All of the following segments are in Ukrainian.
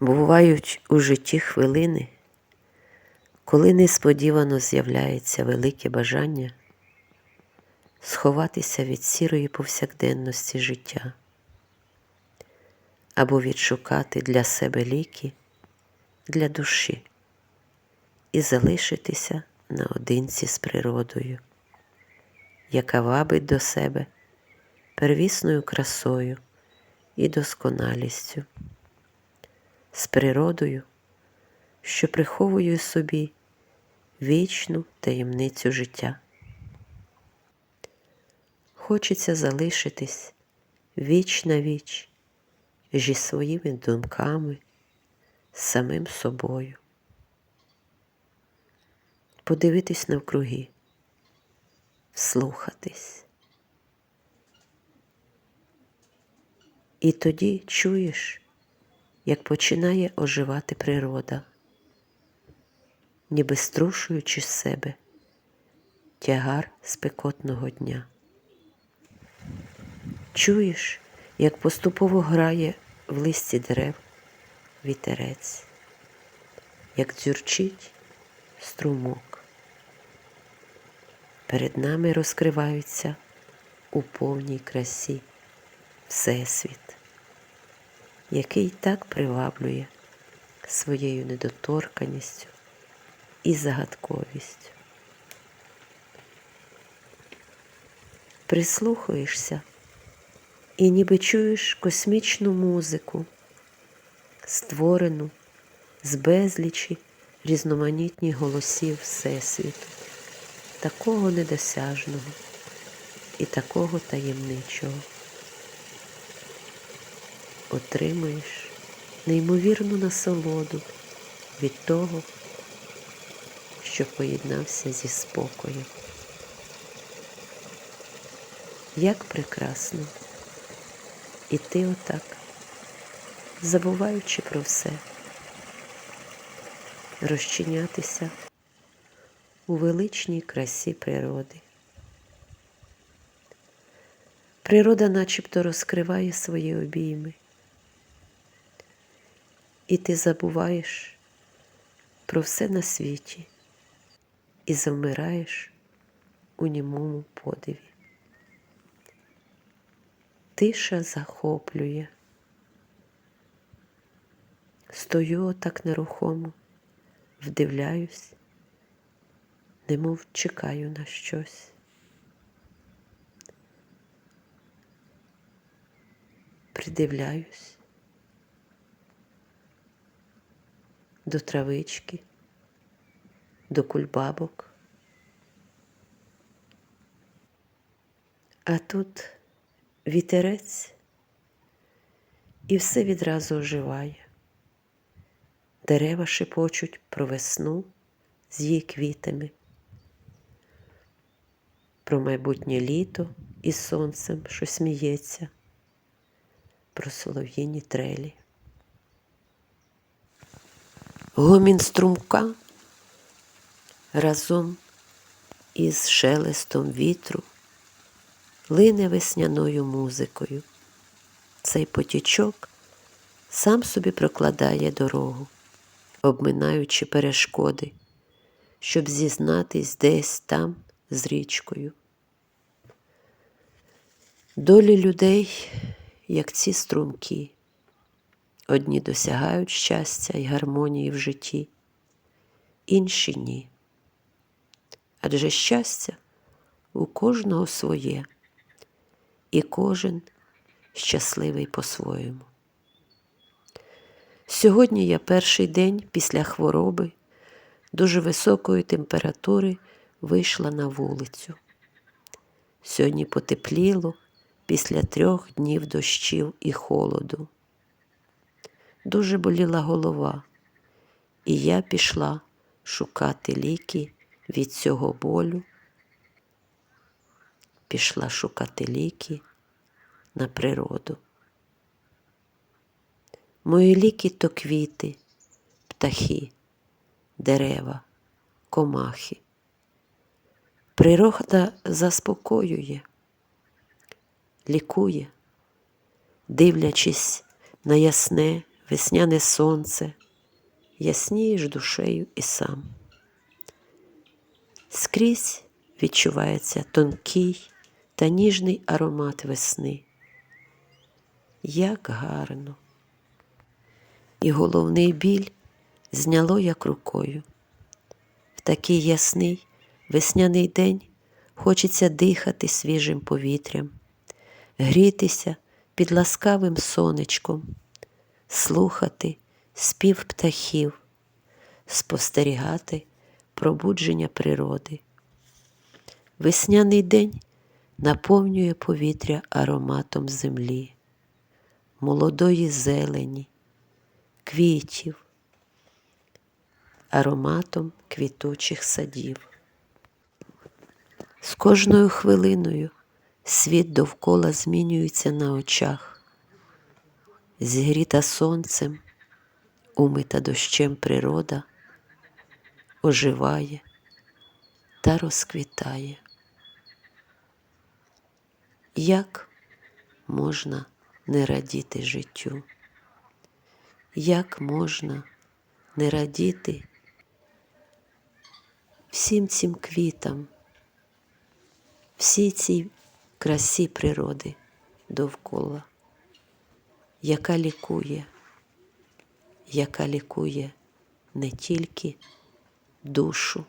Бувають у житті хвилини, коли несподівано з'являється велике бажання сховатися від сірої повсякденності життя або відшукати для себе ліки для душі і залишитися наодинці з природою, яка вабить до себе первісною красою і досконалістю, з природою, що приховує собі вічну таємницю життя. Хочеться залишитись віч на віч зі своїми думками, самим собою, подивитись навкруги, вслухатись. І тоді чуєш, як починає оживати природа, ніби струшуючи з себе тягар спекотного дня. Чуєш, як поступово грає в листі дерев вітерець, як дзюрчить струмок. Перед нами розкриваються у повній красі Всесвіт, який так приваблює своєю недоторканістю і загадковістю. Прислухаєшся і ніби чуєш космічну музику, створену з безлічі різноманітних голосів Всесвіту, такого недосяжного і такого таємничого. Отримуєш неймовірну насолоду від того, що поєднався зі спокоєм. Як прекрасно іти отак, забуваючи про все, розчинятися у величній красі природи. Природа начебто розкриває свої обійми, і ти забуваєш про все на світі і завмираєш у німому подиві. Тиша захоплює. Стою так нерухомо, вдивляюсь, немов чекаю на щось. Придивляюсь до травички, до кульбабок. А тут вітерець і все відразу оживає. Дерева шепочуть про весну з її квітами, про майбутнє літо із сонцем, що сміється, про солов'їні трелі. Гомін струмка разом із шелестом вітру лине весняною музикою. Цей потічок сам собі прокладає дорогу, обминаючи перешкоди, щоб зізнатись десь там з річкою. Долі людей, як ці струмки, одні досягають щастя і гармонії в житті, інші ні. Адже щастя у кожного своє і кожен щасливий по-своєму. Сьогодні я перший день після хвороби дуже високої температури вийшла на вулицю. Сьогодні потепліло після трьох днів дощів і холоду. Дуже боліла голова, і я пішла шукати ліки від цього болю пішла шукати ліки на природу. Мої ліки то квіти, птахи, дерева, комахи. Природа заспокоює, лікує, дивлячись на ясне весняне сонце, яснієш душею і сам. Скрізь відчувається тонкий та ніжний аромат весни. Як гарно. І головний біль зняло як рукою. В такий ясний весняний день хочеться дихати свіжим повітрям, грітися під ласкавим сонечком, слухати спів птахів, спостерігати пробудження природи. Весняний день наповнює повітря ароматом землі, молодої зелені, квітів, ароматом квітучих садів. З кожною хвилиною світ довкола змінюється на очах, зігріта сонцем, умита дощем природа оживає та розквітає. Як можна не радіти життю? Як можна не радіти всім цим квітам, всій цій красі природи довкола, яка лікує, яка лікує не тільки душу,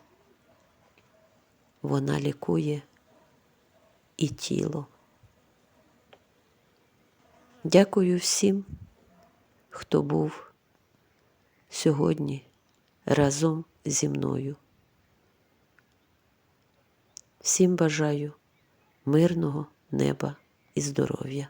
вона лікує і тіло. Дякую всім, хто був сьогодні разом зі мною. Всім бажаю мирного неба і здоров'я.